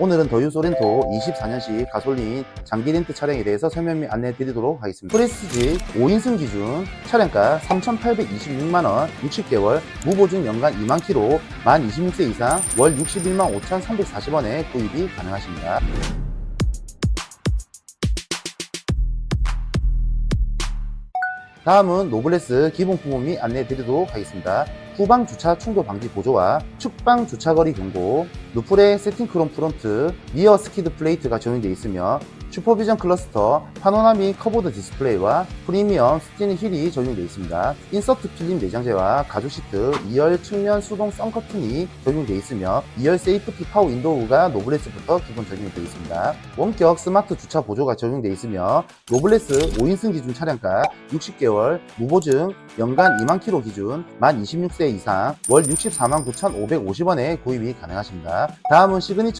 오늘은 더유 소렌토 24년식 가솔린 장기 렌트 차량에 대해서 설명 및 안내 드리도록 하겠습니다. 프레스티지 5인승 기준 차량가 3,826만원, 60개월, 무보증 연간 2만 킬로, 만 26세 이상, 월 61만 5,340원에 구입이 가능하십니다. 다음은 노블레스 기본 부분 및 안내 드리도록 하겠습니다. 후방 주차 충돌 방지 보조와 측방 주차거리 경고, 루플의 세팅 크롬 프론트, 리어 스키드 플레이트가 적용되어 있으며 슈퍼비전 클러스터, 파노라 미 커보드 디스플레이와 프리미엄 스티니 힐이 적용되어 있습니다. 인서트 필름 내장재와 가죽 시트, 2열 측면 수동 썬커튼이 적용되어 있으며 2열 세이프티 파워 윈도우가 노블레스부터 기본 적용되어 있습니다. 원격 스마트 주차 보조가 적용되어 있으며 노블레스 5인승 기준 차량가 60개월, 무보증, 연간 2만 킬로 기준, 만 26세 이상, 월 64만 9,550원에 구입이 가능하십 다음은 시그니처